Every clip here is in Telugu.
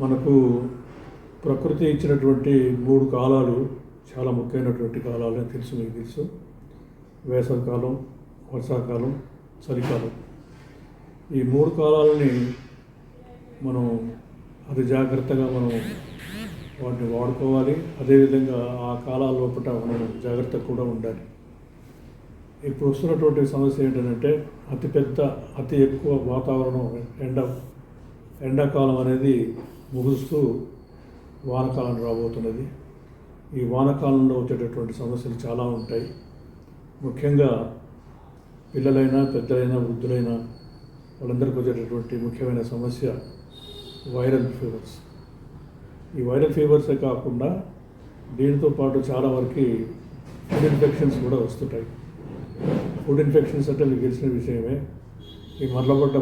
మనకు ప్రకృతి ఇచ్చినటువంటి మూడు కాలాలు చాలా ముఖ్యమైనటువంటి కాలాలు అని తెలుసు మీకు తెలుసు. వేసవికాలం వర్షాకాలం చలికాలం. ఈ మూడు కాలాలని మనం అతి జాగ్రత్తగా మనం వాటిని వాడుకోవాలి. అదేవిధంగా ఆ కాలాల లోపల మనం జాగ్రత్తగా కూడా ఉండాలి. ఇప్పుడు వస్తున్నటువంటి సమస్య ఏంటంటే అతిపెద్ద అతి ఎక్కువ వాతావరణం ఎండ ఎండాకాలం అనేది ముగుస్తూ వానకాలం రాబోతున్నది. ఈ వానకాలంలో వచ్చేటటువంటి సమస్యలు చాలా ఉంటాయి. ముఖ్యంగా పిల్లలైనా పెద్దలైనా వృద్ధులైనా వాళ్ళందరికీ వచ్చేటటువంటి ముఖ్యమైన సమస్య వైరల్ ఫీవర్స్. ఈ వైరల్ ఫీవర్సే కాకుండా దీనితో పాటు చాలా వరకు ఫుడ్ ఇన్ఫెక్షన్స్ కూడా వస్తుంటాయి. ఫుడ్ ఇన్ఫెక్షన్స్ అంటే మీకు తెలిసిన విషయమే. ఈ మరలబడ్డ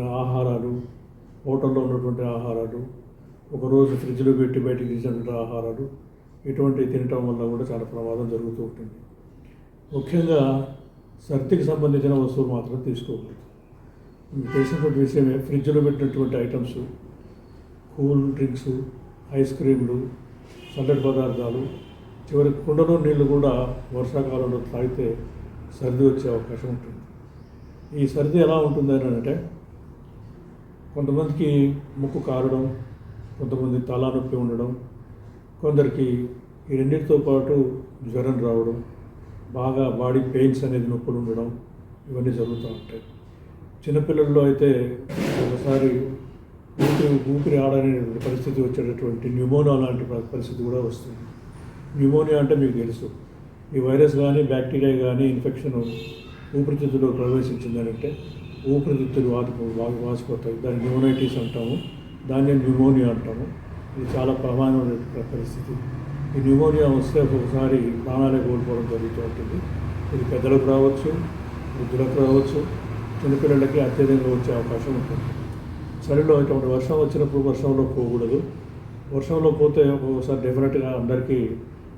ఆహారాలు హోటల్లో ఉన్నటువంటి ఆహారాలు ఒకరోజు ఫ్రిడ్జ్లో పెట్టి బయటకు తీసినటువంటి ఆహారాలు ఇటువంటివి తినటం వల్ల కూడా చాలా ప్రమాదం జరుగుతూ ఉంటుంది. ముఖ్యంగా సర్దికి సంబంధించిన వస్తువులు మాత్రం తీసుకోకూడదు. తెలిసినటువంటి విషయమే ఫ్రిడ్జ్లో పెట్టినటువంటి ఐటమ్స్ కూల్ డ్రింక్స్ ఐస్ క్రీమ్లు చల్లటి పదార్థాలు చివరి కుండలో నీళ్ళు కూడా వర్షాకాలంలో తాగితే సర్ది వచ్చే అవకాశం ఉంటుంది. ఈ సర్ది ఎలా ఉంటుంది అని అంటే కొంతమందికి ముక్కు కారడం కొంతమంది తల నొప్పి ఉండడం కొందరికి ఈ రెండింటితో పాటు జ్వరం రావడం బాగా బాడీ పెయిన్స్ అనేది నొప్పులు ఉండడం ఇవన్నీ జరుగుతూ ఉంటాయి. చిన్నపిల్లల్లో అయితే ఒకసారి ఊపిరి ఊపిరి ఆడనే పరిస్థితి వచ్చేటటువంటి న్యూమోనియా లాంటి పరిస్థితి కూడా వస్తుంది. న్యూమోనియా అంటే మీకు తెలుసు. ఈ వైరస్ కానీ బ్యాక్టీరియా కానీ ఇన్ఫెక్షన్ ఊపిరితిత్తులో ప్రవేశించిందంటే ఊపిరితిత్తులు వాత బాగా వాసిపోతాయి. దాన్ని న్యూమోనైటిస్ అంటాము. దాన్ని న్యూమోనియా అంటాము. ఇది చాలా ప్రమాదమైన పరిస్థితి. ఈ న్యూమోనియా వస్తే ఒక్కొక్కసారి ప్రాణాలే కోల్పోవడం జరుగుతూ ఉంటుంది. ఇది పెద్దలకు రావచ్చు వృద్ధులకు రావచ్చు చిన్నపిల్లలకి అత్యధికంగా వచ్చే అవకాశం ఉంటుంది. చలిలో ఇటువంటి వర్షం వచ్చినప్పుడు వర్షంలో పోకూడదు. వర్షంలో పోతే ఒక్కొక్కసారి డెఫినెట్గా అందరికీ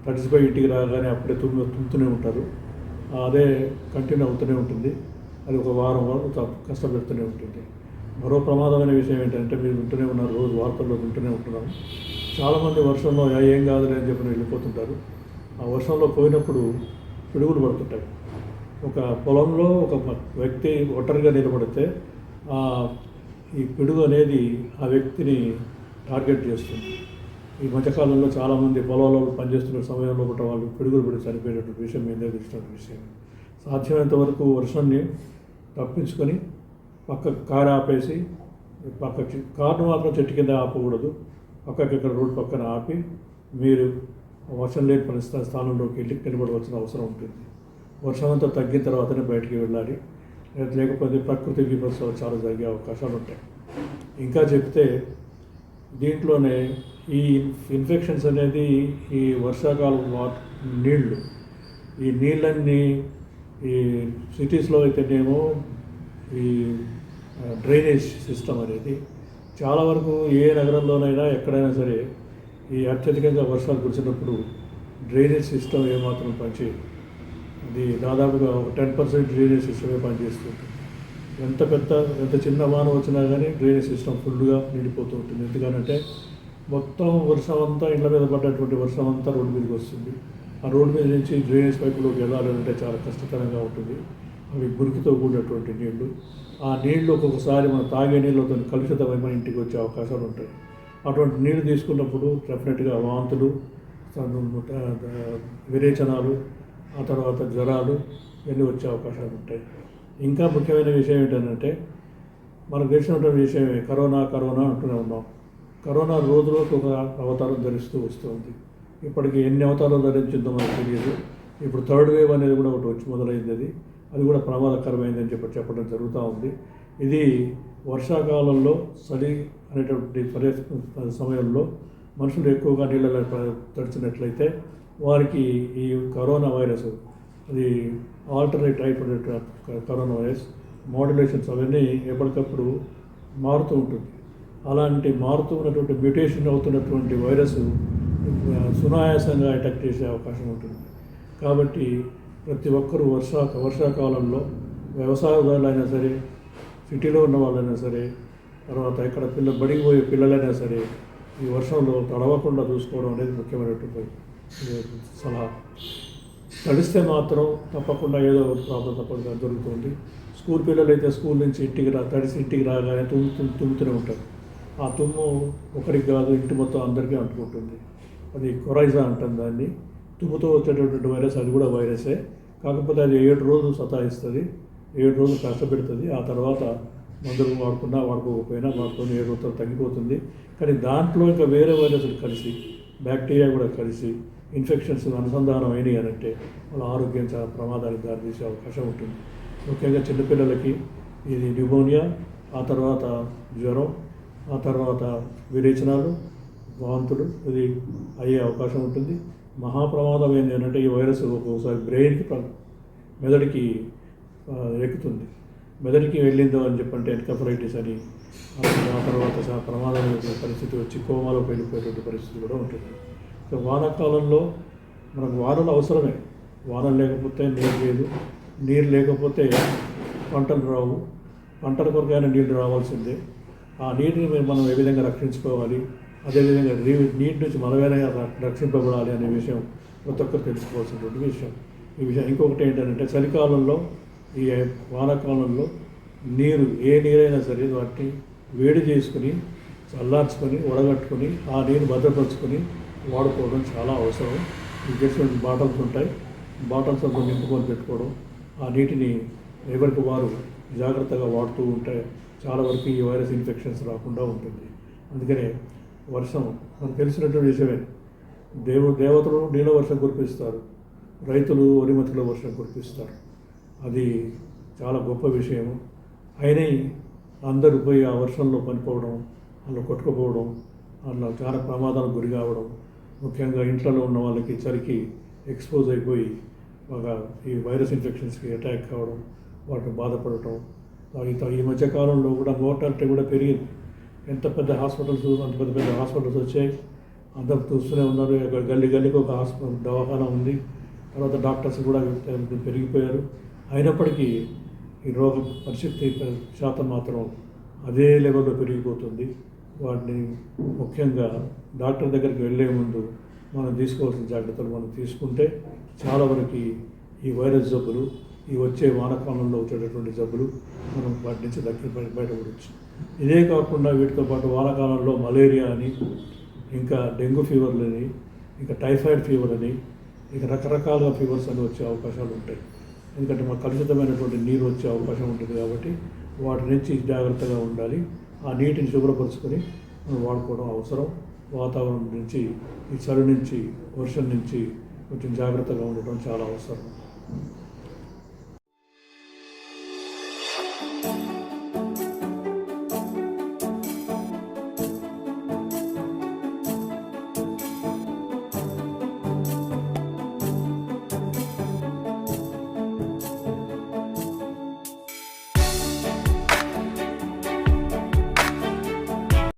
తడిసిపోయి ఇంటికి రాగానే అప్పుడే తుమ్ము తుమ్ముతూనే ఉంటారు. అదే కంటిన్యూ అవుతూనే ఉంటుంది. అది ఒక వారం వరకు కష్టపెడుతూనే ఉంటుంది. మరో ప్రమాదమైన విషయం ఏంటంటే మీరు వింటూనే ఉన్నారు రోజు వార్తల్లో వింటూనే ఉంటున్నాము చాలామంది వర్షంలో ఏం కాదులే అని చెప్పి వెళ్ళిపోతుంటారు. ఆ వర్షంలో పోయినప్పుడు పిడుగులు పడుతుంటాయి. ఒక పొలంలో ఒక వ్యక్తి ఒంటరిగా నిలబడితే ఆ ఈ పిడుగు అనేది ఆ వ్యక్తిని టార్గెట్ చేస్తుంది. ఈ మధ్యకాలంలో చాలామంది పొలంలో పనిచేస్తున్న సమయంలో కూడా వాళ్ళు పిడుగులు పడి చనిపోయినటువంటి విషయం మీద తెలిసిన విషయం. సాధ్యమైనంత వరకు వర్షాన్ని తప్పించుకొని పక్క కారు ఆపేసి పక్క చె- కారును మాత్రం చెట్టు కింద ఆపకూడదు. పక్కకి ఇక్కడ రోడ్డు పక్కన ఆపి మీరు వర్షం లేని పరిస్థితి స్థానంలోకి వెళ్ళి నిలబడవలసిన అవసరం ఉంటుంది. వర్షం అంతా తగ్గిన తర్వాతనే బయటికి వెళ్ళాలి. లేకపోతే ప్రకృతి విపత్తులు చాలా జరిగే అవకాశాలు ఉంటాయి. ఇంకా చెప్తే దీంట్లోనే ఈ ఇన్ఫెక్షన్స్ అనేది ఈ వర్షాకాలం వాట్ నీళ్ళు. ఈ నీళ్ళన్నీ ఈ సిటీస్లో అయితేనేమో ఈ డ్రైనేజ్ సిస్టమ్ అనేది చాలా వరకు ఏ నగరంలోనైనా ఎక్కడైనా సరే ఈ అత్యధికంగా వర్షాలు కురిసినప్పుడు డ్రైనేజ్ సిస్టమ్ ఏమాత్రం పనిచేయదు. అది దాదాపుగా ఒక టెన్ పర్సెంట్ డ్రైనేజ్ సిస్టమే పనిచేస్తుంది. ఎంత పెద్ద ఎంత చిన్న వాన వచ్చినా కానీ డ్రైనేజ్ సిస్టమ్ ఫుల్గా నిండిపోతూ ఉంటుంది. ఎందుకంటే మొత్తం వర్షం అంతా ఇండ్ల మీద పడ్డటువంటి వర్షం అంతా రోడ్డు మీదకి వస్తుంది. ఆ రోడ్డు మీద నుంచి డ్రైనేజ్ పైపులోకి వెళ్ళాలంటే చాలా కష్టతరంగా ఉంటుంది. అవి మురికితో కూడినటువంటి నీళ్ళు. ఆ నీళ్ళు ఒక్కొక్కసారి మనం తాగే నీళ్ళతో కలుషితమై మన ఇంటికి వచ్చే అవకాశాలు ఉంటాయి. అటువంటి నీళ్ళు తీసుకున్నప్పుడు డెఫినెట్గా వాంతులు విరేచనాలు ఆ తర్వాత జ్వరాలు ఇవన్నీ వచ్చే అవకాశాలు ఉంటాయి. ఇంకా ముఖ్యమైన విషయం ఏంటంటే మనకు తెలిసినటువంటి విషయమే కరోనా కరోనా అంటూనే ఉన్నాం. కరోనా రోజు రోజు ఒక అవతారం ధరిస్తూ వస్తుంది ఇప్పటికి ఎన్ని అవతారాలు ధరించిందో మనకు తెలియదు. ఇప్పుడు థర్డ్ వేవ్ అనేది కూడా ఒకటి వచ్చి మొదలైంది అది. అది కూడా ప్రమాదకరమైందని చెప్పి చెప్పడం జరుగుతూ ఉంది. ఇది వర్షాకాలంలో చలి అనేటువంటి పరి సమయంలో మనుషులు ఎక్కువగా నీళ్ళలో తడిచినట్లయితే వారికి ఈ కరోనా వైరస్ అది alternate type corona virus modulations అవన్నీ ఎప్పటికప్పుడు మారుతూ ఉంటుంది. అలాంటి మారుతూ ఉన్నటువంటి మ్యూటేషన్ అవుతున్నటువంటి వైరస్ సునాయాసంగా అటాక్ చేసే అవకాశం ఉంటుంది. కాబట్టి ప్రతి ఒక్కరూ వర్షా వర్షాకాలంలో వ్యవసాయదారులు అయినా సరే సిటీలో ఉన్న వాళ్ళైనా సరే తర్వాత ఇక్కడ పిల్ల బడికి పోయే పిల్లలైనా సరే ఈ వర్షంలో తడవకుండా చూసుకోవడం అనేది ముఖ్యమైనటువంటి సలహా. తడిస్తే మాత్రం తప్పకుండా ఏదో ఒక ప్రాబ్లం తప్పకుండా దొరుకుతుంది స్కూల్ పిల్లలు అయితే స్కూల్ నుంచి ఇంటికి రా తడిసి ఇంటికి రాగానే తుమ్ము తుమ్ముతూనే ఉంటారు. ఆ తుమ్ము ఒకరికి కాదు ఇంటి మొత్తం అందరికీ అంటుకుంటుంది. అది కొరైజా అంటాం దాన్ని. తుమ్ముతో వచ్చేటటువంటి వైరస్ అది కూడా వైరసే. కాకపోతే అది ఏడు రోజులు సతాయిస్తుంది. ఏడు రోజులు కష్టపెడుతుంది. ఆ తర్వాత మందులు వాడుకున్నా వాడుకోకపోయినా వాడుకొని ఏడు రోజులు తగ్గిపోతుంది. కానీ దాంట్లో ఇంకా వేరే వైరస్లు కలిసి బ్యాక్టీరియా కూడా కలిసి ఇన్ఫెక్షన్స్ అనుసంధానం అయినాయి అని అంటే వాళ్ళ ఆరోగ్యం చాలా ప్రమాదానికి దారితీసే అవకాశం ఉంటుంది. ముఖ్యంగా చిన్నపిల్లలకి ఇది న్యూమోనియా ఆ తర్వాత జ్వరం ఆ తర్వాత విరేచనాలు వాంతులు ఇది అయ్యే అవకాశం ఉంటుంది. మహాప్రమాదం ఏంటి ఏంటంటే ఈ వైరస్ ఒక్కొక్కసారి బ్రెయిన్కి మెదడుకి ఎక్కుతుంది. మెదడుకి వెళ్ళిందో అని చెప్పంటే ఎన్కఫరైటిస్ అని ఆ తర్వాత చాలా ప్రమాదమైన పరిస్థితి వచ్చి కోమాలోకి వెళ్ళిపోయేటువంటి పరిస్థితి కూడా ఉంటుంది. సో వానాకాలంలో మనకు వానలు అవసరమే. వానలు లేకపోతే నీరు లేదు. నీరు లేకపోతే పంటలు రావు. పంటల కొరకైనా నీళ్ళు రావాల్సిందే. ఆ నీటిని మనం ఏ విధంగా రక్షించుకోవాలి? అదేవిధంగా నీ- నీటి నుంచి మనమేనా రక్షింపబడాలి అనే విషయం ప్రతి ఒక్కరు తెలుసుకోవాల్సినటువంటి విషయం. ఈ విషయం ఇంకొకటి ఏంటంటే చలికాలంలో ఈ వానాకాలంలో నీరు ఏ నీరైనా సరే వాటిని వేడి చేసుకుని చల్లార్చుకొని వడగట్టుకొని ఆ నీరు భద్రపరుచుకొని వాడుకోవడం చాలా అవసరం. ఇంకెటువంటి బాటిల్స్ ఉంటాయి. బాటిల్స్ అంతా నింపుకొని పెట్టుకోవడం ఆ నీటిని ఎవరికి వారు జాగ్రత్తగా వాడుతూ ఉంటే చాలా వరకు ఈ వైరస్ ఇన్ఫెక్షన్స్ రాకుండా ఉంటుంది. అందుకనే వర్షం మనకు తెలిసినటువంటి విషయమే దేవ దేవతలు నీళ్ళ వర్షం కురిపిస్తారు. రైతులు వరిమతిలో వర్షం కురిపిస్తారు. అది చాలా గొప్ప విషయము. అయినా అందరూ పోయి ఆ వర్షంలో పనిపోవడం అందులో కొట్టుకుపోవడం అందులో చాలా ప్రమాదాలకు గురి కావడం ముఖ్యంగా ఇంట్లో ఉన్న వాళ్ళకి చలికి ఎక్స్పోజ్ అయిపోయి బాగా ఈ వైరస్ ఇన్ఫెక్షన్స్కి అటాక్ కావడం వాటిని బాధపడటం. ఈ- మధ్యకాలంలో మధ్య కాలంలో కూడా మోర్టాలిటీ కూడా పెరిగింది. ఎంత పెద్ద హాస్పిటల్స్ అంత పెద్ద పెద్ద హాస్పిటల్స్ వచ్చాయి. అందరు చూస్తూనే ఉన్నారు. ఇక్కడ గల్లీ గల్లీకి ఒక హాస్పిటల్ దవాఖానా ఉంది. తర్వాత డాక్టర్స్ కూడా పెరిగిపోయారు. అయినప్పటికీ ఈ రోగ పరిస్థితి శాతం మాత్రం అదే లెవెల్లో పెరిగిపోతుంది. వాటిని ముఖ్యంగా డాక్టర్ దగ్గరికి వెళ్ళే ముందు మనం తీసుకోవాల్సిన జాగ్రత్తలు మనం తీసుకుంటే చాలా వరకు ఈ వైరస్ జబ్బులు ఈ వచ్చే వానకాలంలో వచ్చేటటువంటి జబ్బులు మనం వాటి నుంచి దక్కి బయటపడవచ్చు ఇదే కాకుండా వీటితో పాటు వానకాలంలో మలేరియా అని ఇంకా డెంగ్యూ ఫీవర్లని ఇంకా టైఫాయిడ్ ఫీవర్ అని ఇంకా రకరకాల ఫీవర్స్ అని వచ్చే అవకాశాలు ఉంటాయి. ఎందుకంటే మాకు కలుషితమైనటువంటి నీరు వచ్చే అవకాశం ఉంటుంది కాబట్టి వాటి నుంచి జాగ్రత్తగా ఉండాలి. ఆ నీటిని శుభ్రపరచుకొని మనం వాడుకోవడం అవసరం. వాతావరణం నుంచి ఈ చలి నుంచి వర్షం నుంచి కొంచెం జాగ్రత్తగా ఉండటం చాలా అవసరం.